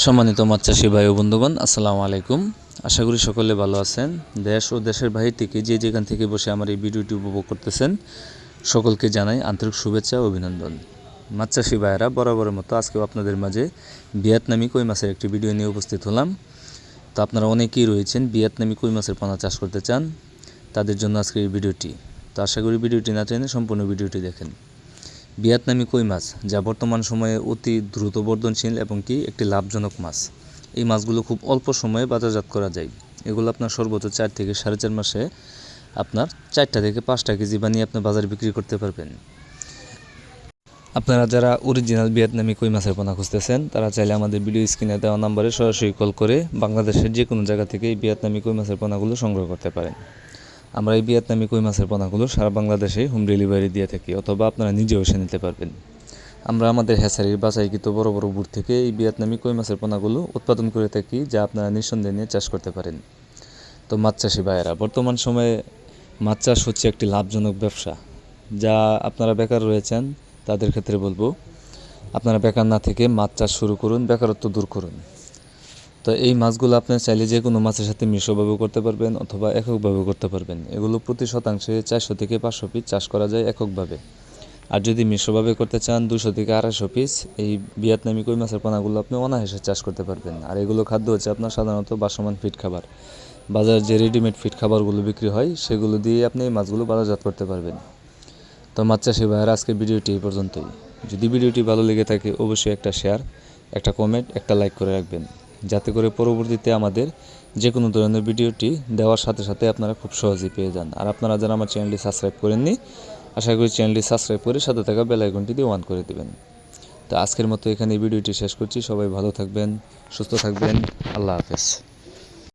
সম্মানিত মাছ চাষি ভাই ও বন্ধুগণ, আসসালামু আলাইকুম। আশা করি সকলে ভালো আছেন। দেশ ও দেশের বাহির থেকে যে যেখান থেকে বসে আমার এই ভিডিওটি উপভোগ করতেছেন, সকলকে জানাই আন্তরিক শুভেচ্ছা ও অভিনন্দন। মাছ চাষি ভাইয়েরা, বরাবরের মতো আজকেও আপনাদের মাঝে ভিয়েতনামি কই মাছের একটি ভিডিও নিয়ে উপস্থিত হলাম। তো আপনারা অনেকেই রয়েছেন ভিয়েতনামি কই মাছের পোনা চাষ করতে চান, তাদের জন্য আজকের এই ভিডিওটি। তো আশা করি ভিডিওটি না টেনে সম্পূর্ণ ভিডিওটি দেখেন। ভিয়েতনামি কই মাছ, যা বর্তমান সময়ে অতি দ্রুত বর্ধনশীল এবং কি একটি লাভজনক মাছ। এই মাছগুলো খুব অল্প সময়ে বাজারজাত করা যায়। এগুলো আপনার সর্বোচ্চ চার থেকে সাড়ে চার মাসে আপনার চারটা থেকে পাঁচটা কেজি বানিয়ে আপনি বাজারে বিক্রি করতে পারবেন। আপনারা যারা অরিজিনাল ভিয়েতনামি কই মাছের পোনা খুঁজতেছেন, তারা চাইলে আমাদের ভিডিও স্ক্রিনে দেওয়া নাম্বারে সরাসরি কল করে বাংলাদেশের যে কোনো জায়গা থেকে এই ভিয়েতনামি কই মাছের পোনাগুলো সংগ্রহ করতে পারেন। আমরা এই ভিয়েতনামি কই মাছের পোনাগুলো সারা বাংলাদেশে হোম ডেলিভারি দিয়ে থাকি, অথবা আপনারা নিজেও এসে নিতে পারবেন। আমরা আমাদের হ্যাচারির বাছাইকৃত বড় বড় বুট থেকে এই ভিয়েতনামি কই মাছের পোনাগুলো উৎপাদন করে থাকি, যা আপনারা নিঃসন্দেহে নিয়ে চাষ করতে পারেন। তো মাছ চাষি ভাইয়েরা, বর্তমান সময়ে মাছ চাষ হচ্ছে একটি লাভজনক ব্যবসা। যা আপনারা বেকার রয়েছেন, তাদের ক্ষেত্রে বলব, আপনারা বেকার না থেকে মাছ চাষ শুরু করুন, বেকারত্ব দূর করুন। তো এই মাছগুলো আপনি চাইলে যে কোনো মাছের সাথে মিশ্রভাবেও করতে পারবেন অথবা এককভাবেও করতে পারবেন। এগুলো প্রতি শতাংশে চারশো থেকে পাঁচশো পিস চাষ করা যায় এককভাবে। আর যদি মিশ্রভাবে করতে চান দুশো থেকে আড়াইশো পিস এই ভিয়েতনামি কই মাছের পোনাগুলো আপনি অনায়াসে চাষ করতে পারবেন। আর এগুলো খাদ্য হচ্ছে আপনার সাধারণত বাসমান ফিট খাবার। বাজার যে রেডিমেড ফিট খাবারগুলো বিক্রি হয়, সেগুলো দিয়ে আপনি এই মাছগুলো বাজারজাত করতে পারবেন। তো মাছ চাষি ভাইয়ের, আজকের ভিডিওটি এই পর্যন্তই। যদি ভিডিওটি ভালো লেগে থাকে, অবশ্যই একটা শেয়ার একটা কমেন্ট একটা লাইক করে রাখবেন। যাতে করে পরবর্তীতে আমাদের যে কোনো ধরনের ভিডিওটি দেওয়ার সাথে সাথে আপনারা খুব সহজেই পেয়ে যান। আর আপনারা যারা আমার চ্যানেলটি সাবস্ক্রাইব করেননি, আশা করি চ্যানেলটি সাবস্ক্রাইব করে সাথে থাকা বেলাইকনটি দিয়ে অন করে দেবেন। তো আজকের মতো এখানে ভিডিওটি শেষ করছি। সবাই ভালো থাকবেন, সুস্থ থাকবেন। আল্লাহ হাফেজ।